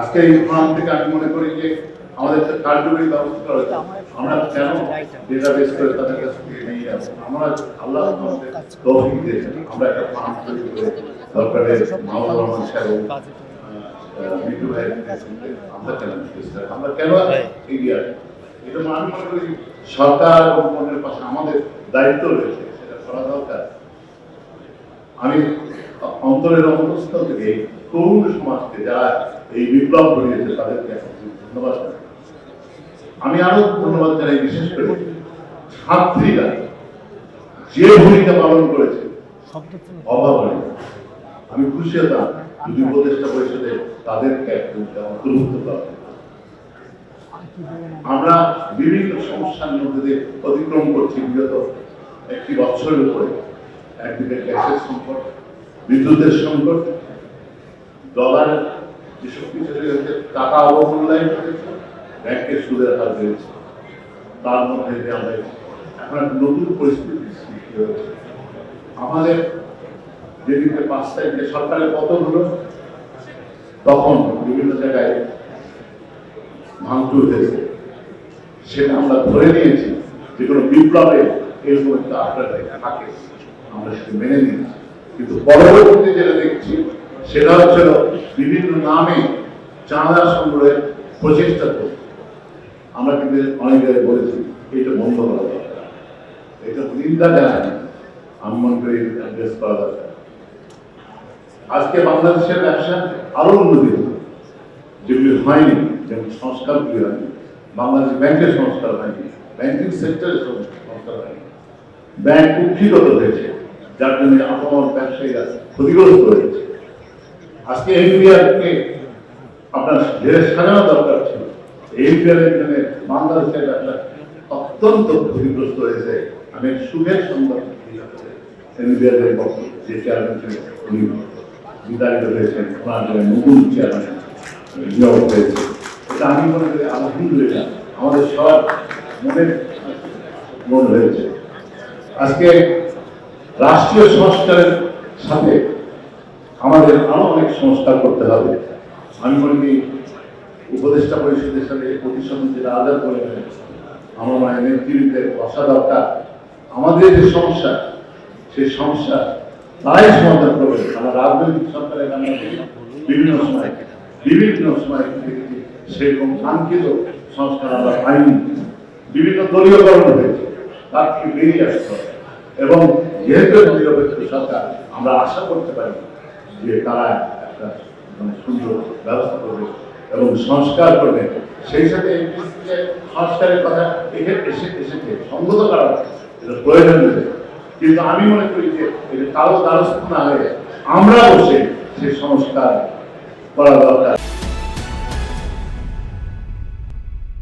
আজকে এই থেকে আমি মনে করি যে আমাদের কার্যকরী ব্যবস্থা রয়েছে। আমরা কেন ডেটাবেস করে তাদের কাছ নিয়ে যাব? আমরা আল্লাহ আমরা একটা তৈরি করে সরকারের মাহবুব রহমান সাহেব আমরা কেন আমরা কেন এগিয়ে আসব? এটা আমি মনে করি সরকার এবং মনের পাশে আমাদের দায়িত্ব রয়েছে, সেটা করা দরকার। আমি অন্তরের অন্তঃস্থল থেকে তরুণ সমাজকে যারা এই বিপ্লব করিয়েছে তাদেরকে ধন্যবাদ আমি আরও ধন্যবাদ জানাই, বিশেষ করে ছাত্রীরা যে ভূমিকা পালন করেছে, অভাব নেই। আমি খুশি হতাম যদি উপদেষ্টা পরিষদে তাদেরকে একটু অন্তর্ভুক্ত করা আমরা বিভিন্ন সমস্যার মধ্যে দিয়ে অতিক্রম করছি, বিগত একটি বছরের উপরে। একদিকে গ্যাসের সংকট বিদ্যুতের সংকট ডলার যেসব কিছু হয়েছে টাকা অবমূল্যায়ন হয়েছে ব্যাংকের সুদের হার বেড়েছে, তার মধ্যে দিয়ে আমরা এখন একটা নতুন পরিস্থিতি সৃষ্টি হয়েছে। আমাদের যেদিকে পাঁচ তারিখে সরকারের পতন হলো, তখন বিভিন্ন জায়গায় ভাঙচুর হয়েছে। সেটা আমরা ধরে নিয়েছি যে কোনো বিপ্লবে এরকম একটা আপনার থাকে। আমরা সেটা মেনে নিয়েছি। কিন্তু পরবর্তীতে যেটা দেখছি, সেটা হচ্ছে বিভিন্ন নামে চাঁদা সংগ্রহের প্রচেষ্টা করছে আমরা কিন্তু অনেক জায়গায় বলেছি, এটা বন্ধ করা দরকার। এটা নিন্দা জানাই আমি করি করা দরকার আজকে বাংলাদেশের ব্যবসা আরও উন্নতি যেগুলি হয়নি, যেমন সংস্কারগুলি হয়নি, বাংলাদেশ ব্যাংকের সংস্কার হয়নি, ব্যাংকিং সেক্টরের সংস্কার হয়নি। ব্যাংক কুক্ষিগত হয়েছে। যার জন্য আপামর ব্যবসায়ীরা ক্ষতিগ্রস্ত হয়েছে। আজকে এনবিআরকে আপনার ঢের সাজানো দরকার ছিল। এনবিআর এর জন্য বাংলাদেশের ব্যবসা অত্যন্ত ক্ষতিগ্রস্ত হয়েছে। আমি সুখের সংবাদ যে চেয়ারম্যান ছিলেন, উনি বিতাড়িত হয়েছেন, ওনার নতুন চেয়ারম্যান নিয়োগ হয়েছে। এটা আমি মনে করি আলহামদুলিল্লাহ আমাদের সবার মনের মন হয়েছে। আজকে রাষ্ট্রীয় সংস্কারের সাথে আমাদের আরও অনেক সংস্কার করতে হবে। আমি মনে করি উপদেষ্টা পরিষদের সাথে প্রতিষ্ঠান যেটা আদায় করে আমার হয় নেতৃত্বে বসা দরকার। আমাদের যে সমস্যা, সেই সমস্যা তারাই সমাধান করবে। আমরা রাজনৈতিক সরকারের বিভিন্ন সময় বিভিন্ন সময় সেরকম কাঙ্ক্ষিত সংস্কার আমরা পাইনি। বিভিন্ন দলীয়করণ হয়েছে তার থেকে বেরিয়ে আসতে হবে। এবং যেহেতু নিরপেক্ষ সরকার, আমরা আশা করতে পারি যে তারা একটা মানে সুন্দর ব্যবস্থা করবে এবং সংস্কার করবে। সেই সাথে সংস্কারের কথা এসে এসেছে সংগত করা এটা প্রয়োজন কিন্তু আমি মনে করি যে এটা কারও দ্বারস্থ না হয়ে আমরা বসে সেই সংস্কার করা দরকার।